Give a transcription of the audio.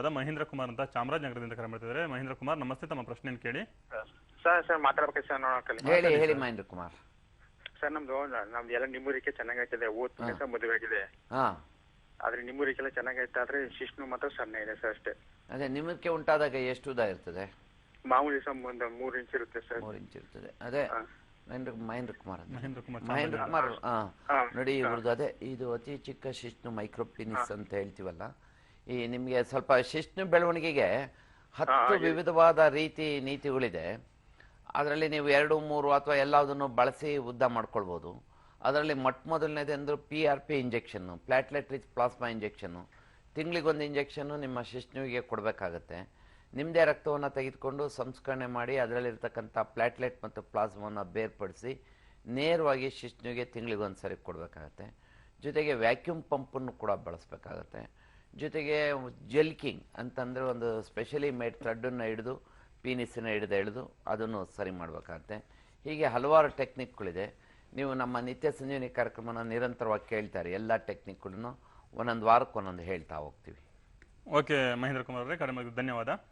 ಅದ ಮಹೇಂದ್ರ ಕುಮಾರ್ ಅಂತ ಚಾಮರಾಜನಗರದಿಂದ ಕರೆ ಮಾಡ್ತಿದ್ದಾರೆ. ಮಹೇಂದ್ರ ಕುಮಾರ್ ನಮಸ್ತೆ ತಮ್ಮ ಪ್ರಶ್ನೆ ಕೇಳಿ. ಸರ್ ಸರ್ ಮಾತಾಡ್ಬೇಕು ಸರ್ ಹೇಳಿ ಹೇಳಿ ಮಹೇಂದ್ರ ಕುಮಾರ್. ಸರ್ ನಮ್ದು ನಮ್ದು ಎಲ್ಲ ನಿಮ್ಮೂರಿಕೆ ಚೆನ್ನಾಗೈತದೆ ಓದ್ ಸರ್ ಮದುವೆ ಆಗಿದೆ. ಹಾ. ಆದ್ರೆ ನಿಮ್ಮೂರಿಕೆಲ್ಲ ಚೆನ್ನಾಗೈತೆ ಆದ್ರೆ ಶಿಷ್ಣು ಮಾತ್ರ ಸಣ್ಣ ಇದೆ ಸರ್ ಅಷ್ಟೇ. ಅದೇ ನಿಮ್ಮಕ್ಕೆ ಉಂಟಾದಾಗ ಎಷ್ಟು ಉದ್ದ ಇರ್ತದೆ? ಮಾಮೂಲಿ ಸರ್ ಒಂದು ಮೂರು ಇಂಚ್ ಇರುತ್ತೆ ಸರ್. ಮೂರು ಇಂಚ್ ಇರ್ತದೆ. ಅದೇ ಮಹೇಂದ್ರ ಮಹೇಂದ್ರ ಕುಮಾರ್ ಅಂತ. ಮಹೇಂದ್ರ ಕುಮಾರ್ ಮಹೇಂದ್ರ ಕುಮಾರ್ ಹಾ. ಹಾ. ನೋಡಿ ಇವ್ರದ್ದು ಅದೇ ಇದು ಅತಿ ಚಿಕ್ಕ ಶಿಷ್ಣು ಮೈಕ್ರೋಪಿನಿಸ್ ಅಂತ ಹೇಳ್ತೀವಲ್ಲ. ಈ ನಿಮಗೆ ಸ್ವಲ್ಪ ಶಿಸ್ತು ಬೆಳವಣಿಗೆಗೆ ಹತ್ತು ವಿವಿಧವಾದ ರೀತಿ ನೀತಿಗಳಿದೆ. ಅದರಲ್ಲಿ ನೀವು ಎರಡು ಮೂರು ಅಥವಾ ಎಲ್ಲದನ್ನು ಬಳಸಿ ಉದ್ದ ಮಾಡ್ಕೊಳ್ಬೋದು. ಅದರಲ್ಲಿ ಮೊಟ್ಟ ಮೊದಲನೇದೇ ಅಂದರೆ P R P injection platelet rich plasma injection ತಿಂಗಳಿಗೊಂದು injection ನಿಮ್ಮ ಶಿಷ್ಣುವಿಗೆ ಕೊಡಬೇಕಾಗತ್ತೆ. ನಿಮ್ಮದೇ ರಕ್ತವನ್ನು ತೆಗೆದುಕೊಂಡು ಸಂಸ್ಕರಣೆ ಮಾಡಿ ಅದರಲ್ಲಿರ್ತಕ್ಕಂಥ ಪ್ಲಾಟ್ಲೆಟ್ ಮತ್ತು ಪ್ಲಾಸ್ಮಾವನ್ನು ಬೇರ್ಪಡಿಸಿ ನೇರವಾಗಿ ಶಿಷ್ಣುವಿಗೆ ತಿಂಗಳಿಗೊಂದು ಸರಿ ಕೊಡಬೇಕಾಗತ್ತೆ. ಜೊತೆಗೆ ವ್ಯಾಕ್ಯೂಮ್ ಪಂಪನ್ನು ಕೂಡ ಬಳಸಬೇಕಾಗತ್ತೆ. ಜೊತೆಗೆ ಜೆಲ್ಕಿಂಗ್ ಅಂತಂದರೆ ಒಂದು ಸ್ಪೆಷಲಿ ಮೇಡ್ ಥ್ರೆಡ್ಡನ್ನು ಹಿಡಿದು ಪೀನಿಸನ್ನ ಹಿಡಿದು ಎಳೆದು ಅದನ್ನು ಸರಿ ಮಾಡಬೇಕಾಗತ್ತೆ. ಹೀಗೆ ಹಲವಾರು ಟೆಕ್ನಿಕ್ಗಳಿದೆ ನೀವು ನಮ್ಮ ನಿತ್ಯ ಸಂಜೀವನಿ ಕಾರ್ಯಕ್ರಮನ ನಿರಂತರವಾಗಿ ಕೇಳ್ತಾರೆ ಎಲ್ಲ ಟೆಕ್ನಿಕ್ಗಳನ್ನು ಒಂದೊಂದು ವಾರಕ್ಕೆ ಒಂದೊಂದು ಹೇಳ್ತಾ ಹೋಗ್ತೀವಿ. ಓಕೆ ಮಹೇಂದ್ರ ಕುಮಾರ್ ಅವರೇ, ಕಡಿಮೆ ಧನ್ಯವಾದ.